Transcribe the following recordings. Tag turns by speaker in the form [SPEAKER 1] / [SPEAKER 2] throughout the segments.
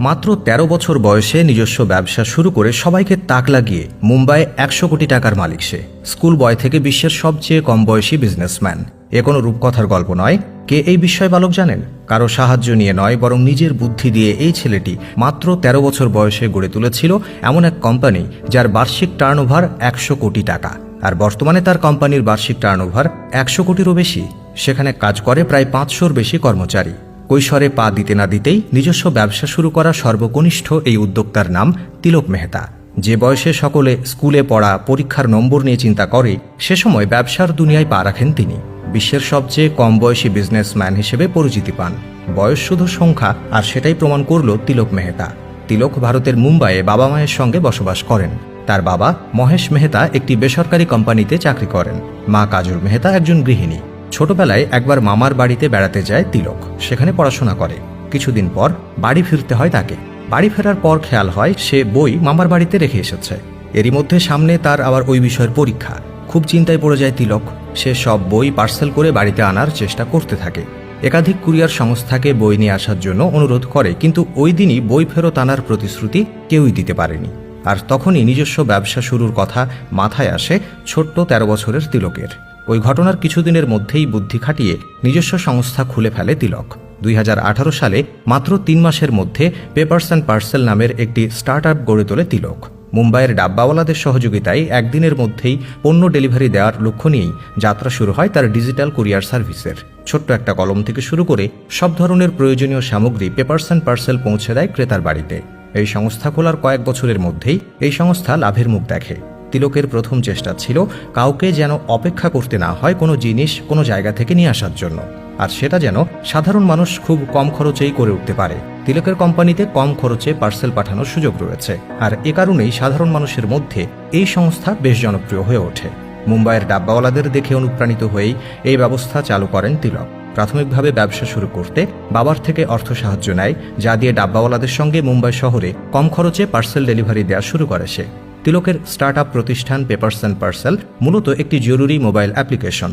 [SPEAKER 1] মাত্র ১৩ বছর বয়সে নিজস্ব ব্যবসা শুরু করে সবাইকে তাক লাগিয়ে মুম্বাই একশো কোটি টাকার মালিক সে। স্কুল বয় থেকে বিশ্বের সবচেয়ে কম বয়সী বিজনেসম্যান এ কোনো রূপকথার গল্প নয়। কে এই বিস্ময় বালক জানেন? কারও সাহায্য নিয়ে নয়, বরং নিজের বুদ্ধি দিয়ে এই ছেলেটি মাত্র ১৩ বছর বয়সে গড়ে তুলেছিল এমন এক কোম্পানি যার বার্ষিক টার্নওভার একশো কোটি টাকা। আর বর্তমানে তার কোম্পানির বার্ষিক টার্নওভার একশো কোটিরও বেশি। সেখানে কাজ করে প্রায় পাঁচশোর বেশি কর্মচারী। কৈশোরে পা দিতে না দিতেই নিজস্ব ব্যবসা শুরু করা সর্বকনিষ্ঠ এই উদ্যোক্তার নাম তিলক মেহতা। যে বয়সে সকলে স্কুলে পড়া, পরীক্ষার নম্বর নিয়ে চিন্তা করে, সে সময় ব্যবসার দুনিয়ায় পা রাখেন তিনি। বিশ্বের সবচেয়ে কম বয়সী বিজনেসম্যান হিসেবে পরিচিতি পান। বয়স শুধু সংখ্যা, আর সেটাই প্রমাণ করল তিলক মেহতা। তিলক ভারতের মুম্বাইয়ে বাবা মায়ের সঙ্গে বসবাস করেন। তার বাবা মহেশ মেহতা একটি বেসরকারি কোম্পানিতে চাকরি করেন। মা কাজল মেহতা একজন গৃহিণী। ছোটবেলায় একবার মামার বাড়িতে বেড়াতে যায় তিলক। সেখানে পড়াশোনা করে। কিছুদিন পর বাড়ি ফিরতে হয় তাকে। বাড়ি ফেরার পর খেয়াল হয়, সে বই মামার বাড়িতে রেখে এসেছে। এরই মধ্যে সামনে তার আবার ওই বিষয়ের পরীক্ষা। খুব চিন্তায় পড়ে যায় তিলক। সে সব বই পার্সেল করে বাড়িতে আনার চেষ্টা করতে থাকে। একাধিক কুরিয়ার সংস্থাকে বই নিয়ে আসার জন্য অনুরোধ করে, কিন্তু ওই দিনই বই ফেরত আনার প্রতিশ্রুতি কেউই দিতে পারেনি। আর তখনই নিজস্ব ব্যবসা শুরুর কথা মাথায় আসে ছোট্ট তেরো বছরের তিলকের। ওই ঘটনার কিছুদিনের মধ্যেই বুদ্ধি খাটিয়ে নিজস্ব সংস্থা খুলে ফেলে তিলক। দুই হাজার আঠারো সালে মাত্র তিন মাসের মধ্যে পেপার্স অ্যান্ড পার্সেল নামের একটি স্টার্ট আপ গড়ে তোলে তিলক। মুম্বাইয়ের ডাব্বাওয়ালাদের সহযোগিতায় একদিনের মধ্যেই পণ্য ডেলিভারি দেওয়ার লক্ষ্য নিয়েই যাত্রা শুরু হয় তার ডিজিটাল কুরিয়ার সার্ভিসের। ছোট্ট একটা কলম থেকে শুরু করে সব ধরনের প্রয়োজনীয় সামগ্রী পেপার্স অ্যান্ড পার্সেল পৌঁছে দেয় ক্রেতার বাড়িতে। এই সংস্থা খোলার কয়েক বছরের মধ্যেই এই সংস্থা লাভের মুখ দেখে। তিলকের প্রথম চেষ্টা ছিল কাউকে যেন অপেক্ষা করতে না হয় কোনো জিনিস কোনো জায়গা থেকে নিয়ে আসার জন্য। আর সেটা যেন সাধারণ মানুষ খুব কম খরচেই করে উঠতে পারে। তিলকের কোম্পানিতে কম খরচে পার্সেল পাঠানোর সুযোগ রয়েছে। আর এ কারণেই সাধারণ মানুষের মধ্যে এই সংস্থা বেশ জনপ্রিয় হয়ে ওঠে। মুম্বাইয়ের ডাব্বাওয়ালাদের দেখে অনুপ্রাণিত হয়েই এই ব্যবস্থা চালু করেন তিলক। প্রাথমিকভাবে ব্যবসা শুরু করতে বাবার থেকে অর্থ সাহায্য নেয়, যা দিয়ে ডাব্বাওয়ালাদের সঙ্গে মুম্বাই শহরে কম খরচে পার্সেল ডেলিভারি দেওয়া শুরু করে সে। তিলকের স্টার্ট আপ প্রতিষ্ঠান পেপার্স অ্যান্ড পার্সেল মূলত একটি জরুরি মোবাইল অ্যাপ্লিকেশন।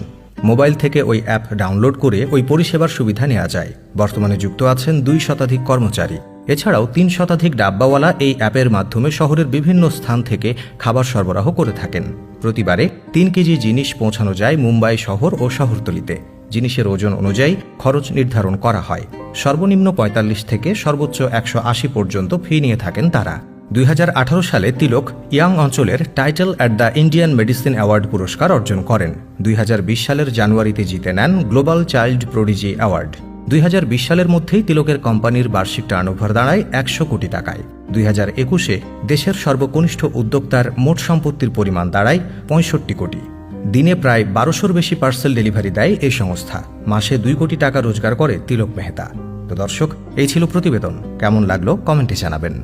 [SPEAKER 1] মোবাইল থেকে ওই অ্যাপ ডাউনলোড করে ওই পরিষেবার সুবিধা নেওয়া যায়। বর্তমানে যুক্ত আছেন দুই শতাধিক কর্মচারী। এছাড়াও তিন শতাধিক ডাব্বাওয়ালা এই অ্যাপের মাধ্যমে শহরের বিভিন্ন স্থান থেকে খাবার সরবরাহ করে থাকেন। প্রতিবারে তিন কেজি জিনিস পৌঁছানো যায় মুম্বাই শহর ও শহরতলিতে। জিনিসের ওজন অনুযায়ী খরচ নির্ধারণ করা হয়। সর্বনিম্ন পঁয়তাল্লিশ থেকে সর্বোচ্চ একশো আশি পর্যন্ত ফি নিয়ে থাকেন তারা। দুই হাজার আঠারো সালে তিলক ইয়াং অঞ্চলের title at the Indian medicine award পুরস্কার অর্জন করেন। দুই হাজার বিশ সালের জানুয়ারিতে জিতে নেন গ্লোবাল চাইল্ড প্রোডিজি অ্যাওয়ার্ড। দুই হাজার বিশ সালের মধ্যেই তিলকের কোম্পানির বার্ষিক টার্নওভার দাঁড়ায় একশো কোটি টাকায়। দুই হাজার একুশে দেশের সর্বকনিষ্ঠ উদ্যোক্তার মোট সম্পত্তির পরিমাণ দাঁড়ায় পঁয়ষট্টি কোটি। দিনে প্রায় বারোশোর বেশি পার্সেল ডেলিভারি দেয় এই সংস্থা। মাসে দুই কোটি টাকা রোজগার করে তিলক মেহতা। তো দর্শক, এই ছিল প্রতিবেদন। কেমন লাগল কমেন্টে জানাবেন।